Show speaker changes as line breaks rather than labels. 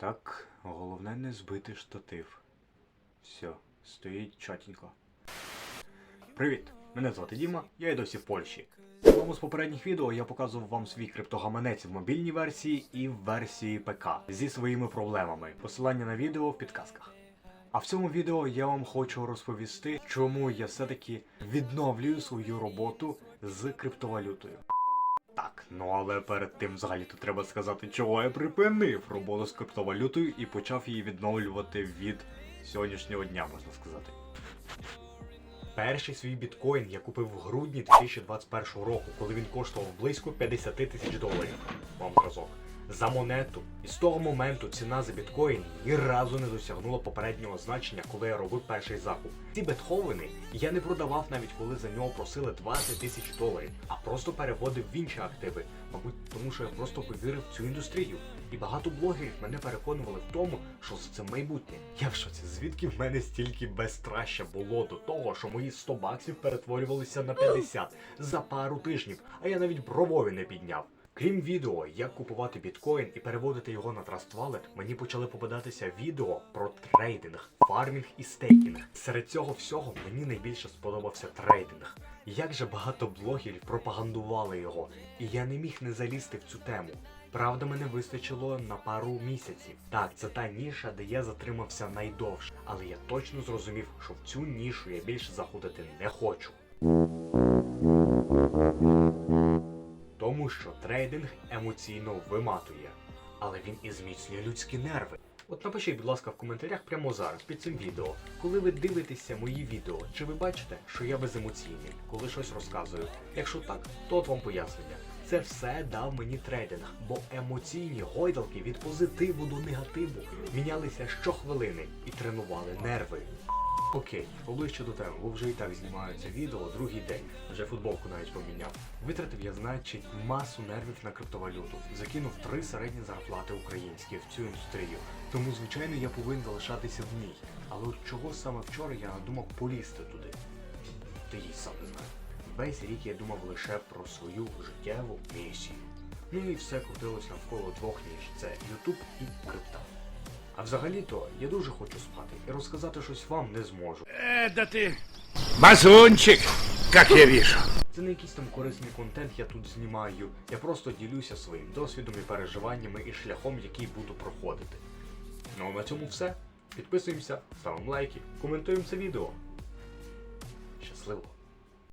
Так, головне не збити штатив. Все, стоїть чатенько. Привіт! Мене звати Діма, я і досі в Польщі. В одному з попередніх відео я показував вам свій криптогаманець в мобільній версії і в версії ПК зі своїми проблемами. Посилання на відео в підказках. А в цьому відео я вам хочу розповісти, чому я все-таки відновлюю свою роботу з криптовалютою. Так, ну але перед тим взагалі то треба сказати, чого я припинив роботу з криптовалютою і почав її відновлювати від сьогоднішнього дня, можна сказати. Перший свій біткоін я купив в грудні 2021 року, коли він коштував близько 50 тисяч доларів. Вам зразок. За монету. І з того моменту ціна за біткоін ні разу не досягнула попереднього значення, коли я робив перший закуп. Ці бетховени я не продавав навіть коли за нього просили 20 тисяч доларів, а просто переводив в інші активи. Мабуть, тому що я просто повірив в цю індустрію. І багато блогерів мене переконували в тому, що це майбутнє. Я в шоці, звідки в мене стільки безстраща було до того, що мої 100 баксів перетворювалися на 50 за пару тижнів, а я навіть бровою не підняв. Крім відео, як купувати біткоін і переводити його на Trust Wallet, мені почали попадатися відео про трейдинг, фармінг і стейкінг. Серед цього всього мені найбільше сподобався трейдинг. Як же багато блогерів пропагандували його, і я не міг не залізти в цю тему. Правда, мене вистачило на пару місяців. Так, це та ніша, де я затримався найдовше, але я точно зрозумів, що в цю нішу я більше заходити не хочу. Тому що трейдинг емоційно виматує, але він і зміцнює людські нерви. От напишіть, будь ласка, в коментарях прямо зараз під цим відео, коли ви дивитеся мої відео, чи ви бачите, що я беземоційний, коли щось розказую. Якщо так, то от вам пояснення. Це все дав мені трейдинг, бо емоційні гойдалки від позитиву до негативу мінялися щохвилини і тренували нерви. Окей, поближче до теми, бо вже і так знімаю це відео другий день. Вже футболку навіть поміняв. Витратив я, значить, масу нервів на криптовалюту. Закинув три середні зарплати українські в цю індустрію. Тому, звичайно, я повинен залишатися в ній. Але от чого саме вчора я надумав полізти туди? Ти їй сам не знаю. Весь рік я думав лише про свою життєву місію. Ну і все крутилось навколо двох ніж це Ютуб і крипта. А взагалі-то я дуже хочу спати і розказати щось вам не зможу.
Э, да ты базунчик, как я вижу.
Це не якийсь там корисний контент я тут знімаю. Я просто ділюся своїм досвідом і переживаннями і шляхом, який буду проходити. Ну а на цьому все. Підписуємося, ставимо лайки, коментуємо це відео. Щасливо!